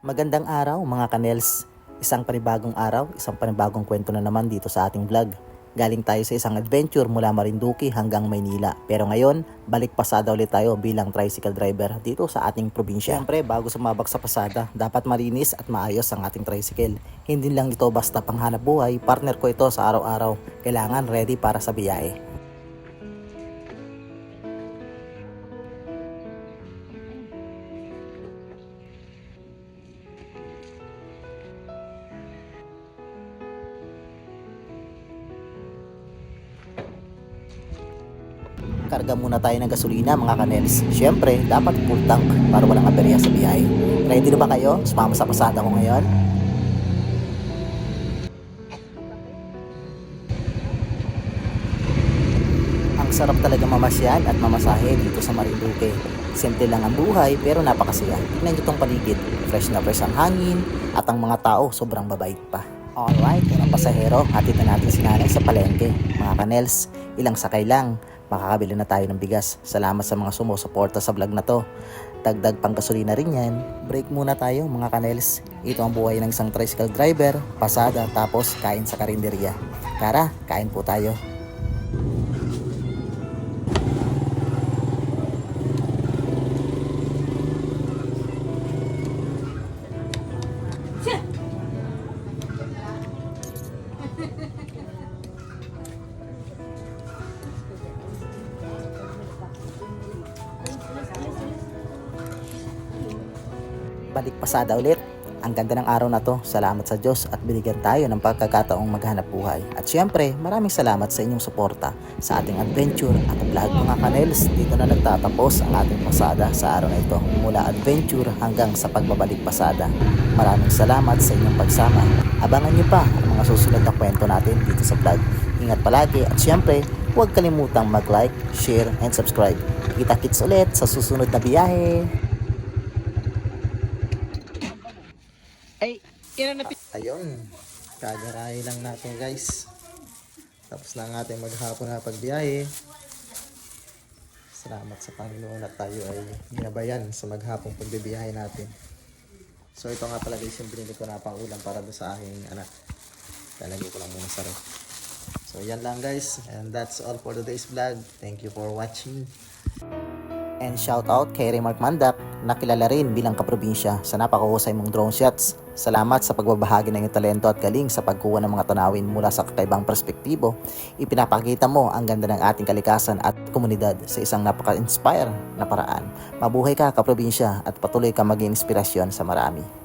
Magandang araw mga kanels. Isang panibagong araw, isang panibagong kwento na naman dito sa ating vlog. Galing tayo sa isang adventure mula Marinduque hanggang Maynila. Pero ngayon, balik pasada ulit tayo bilang tricycle driver dito sa ating probinsya. Siyempre, bago sumabak sa pasada, dapat malinis at maayos ang ating tricycle. Hindi lang ito basta panghanap buhay, partner ko ito sa araw-araw. Kailangan ready para sa biyahe. Karga muna tayo ng gasolina mga kanels. Siyempre, dapat full tank para walang aberya sa biyahe. Ready na ba kayo? Sumama sa pasada ko ngayon? Ang sarap talaga mamasyan at mamasahe dito sa Marinduque. Simple lang ang buhay pero napakasaya. Tignan nyo tong paligid. Fresh na fresh ang hangin at ang mga tao sobrang babait pa. Alright, unang pasahero, hatid na natin si nanay sa palengke. Mga kanels, ilang sakay lang, makakabili na tayo ng bigas. Salamat sa mga sumusuporta sa vlog na to. Dagdag pang gasolina rin yan. Break muna tayo mga kanels. Ito ang buhay ng isang tricycle driver, pasada, tapos kain sa karinderya. Tara, kain po tayo. balik pasada ulit. Ang ganda ng araw na to. Salamat sa Diyos at binigyan tayo ng pagkakataong maghanap buhay. At syempre, maraming salamat sa inyong suporta sa ating adventure at vlog mga kanels. Dito na nagtatapos ang ating pasada sa araw na ito. Mula adventure hanggang sa pagbabalik pasada. Maraming salamat sa inyong pagsama. Abangan niyo pa ang mga susunod na kwento natin dito sa vlog. Ingat palagi at syempre, huwag kalimutang mag-like, share, and subscribe. Kita-kits ulit sa susunod na biyahe. Ay, ilan na Ayun, kagarahin lang natin guys. Tapos na ang ating maghapon na pagbiyahe. Salamat sa Panginoon at tayo ay ginabayan sa maghapong pagbibiyahe natin. So ito nga pala guys yung binili ko na pang ulam para doon sa aking anak. Lalagay ko lang muna sa ref. So yan lang guys. And that's all for today's vlog. Thank you for watching. And shout out kay Remark Mandak na kilala rin bilang kaprobinsya sa napakahusay mong drone shots. Salamat sa pagbabahagi ng iyong talento at galing sa pagkuha ng mga tanawin mula sa kakaibang perspektibo. Ipinapakita mo ang ganda ng ating kalikasan at komunidad sa isang napaka-inspire na paraan. Mabuhay ka kaprobinsya at patuloy ka maging inspirasyon sa marami.